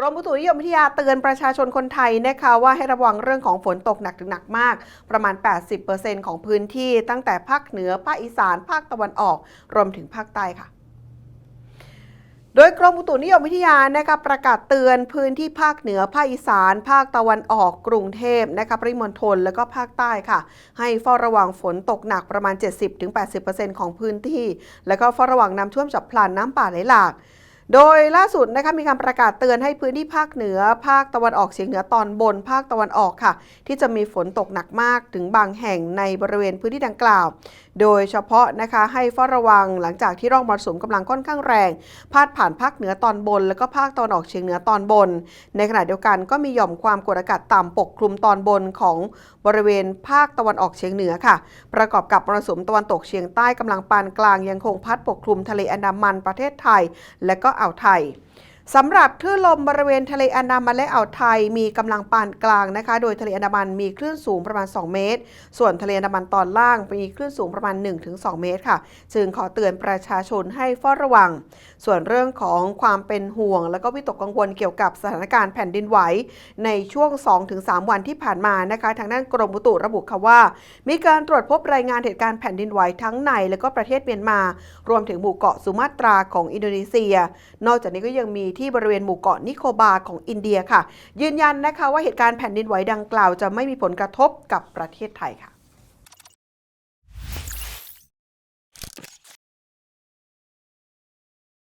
กรมอุตุนิยมวิทยาเตือนประชาชนคนไทยนะคะว่าให้ระวังเรื่องของฝนตกหนักถึงหนักมาก ประมาณ 80%ของพื้นที่ตั้งแต่ภาคเหนือ ภาคอีสาน ภาคตะวันออก รวมถึงภาคใต้ค่ะโดยกรมอุตุนิยมวิทยานะคะประกาศเตือนพื้นที่ภาคเหนือ ภาคอีสาน ภาคตะวันออก กรุงเทพนะคะปริมณฑลแล้วก็ภาคใต้ค่ะ ให้เฝ้าระวังฝนตกหนักประมาณ 70-80%ของพื้นที่ แล้วก็เฝ้าระวังน้ำท่วมฉับพลันน้ำป่าไหลหลาก โดยล่าสุดนะคะมีการประกาศเตือนให้พื้นที่ภาคเหนือ ภาคตะวันออกเฉียงเหนือตอนบน ภาคตะวันออกค่ะ ที่จะมีฝนตกหนักมากถึงบางแห่งในบริเวณพื้นที่ดังกล่าว โดยเฉพาะนะคะให้เฝ้าระวังหลังจากที่ร่องมรสุมกำลังค่อนข้างแรง พาดผ่านภาคเหนือตอนบน แล้วก็ภาคตะวันออกเฉียงเหนือตอนบน ในขณะเดียวกันก็มีหย่อมความกดอากาศต่ำปกคลุมตอนบนของบริเวณภาคตะวันออกเฉียงเหนือค่ะ ประกอบกับมรสุมตะวันตกเฉียงใต้กำลังปานกลางยังคงพัดปกคลุมทะเลอันดามันประเทศไทย และก็อ่าวไทย สำหรับคลื่นลมบริเวณทะเลอันดามันและอ่าวไทยมีกำลังปานกลางนะคะ โดยทะเลอันดามันมีคลื่นสูงประมาณ 2 เมตร ส่วนทะเลอันดามันตอนล่างมีคลื่นสูงประมาณ 1-2 เมตรค่ะ จึงขอเตือนประชาชนให้เฝ้าระวัง ส่วนเรื่องของความเป็นห่วง และก็วิตกกังวลเกี่ยวกับสถานการณ์แผ่นดินไหว ในช่วง 2-3 วันที่ผ่านมานะคะ ทางด้านกรมอุตุระบุค่ะว่า มีการตรวจพบรายงานเหตุการณ์แผ่นดินไหวทั้งใน และก็ประเทศเมียนมา รวมถึงหมู่เกาะสุมาตราของอินโดนีเซีย นอกจากนี้ก็ยังมีที่บริเวณหมู่เกาะนิโคบาของอินเดียค่ะ ยืนยันนะคะว่าเหตุการณ์แผ่นดินไหวดังกล่าวจะไม่มีผลกระทบกับประเทศไทยค่ะ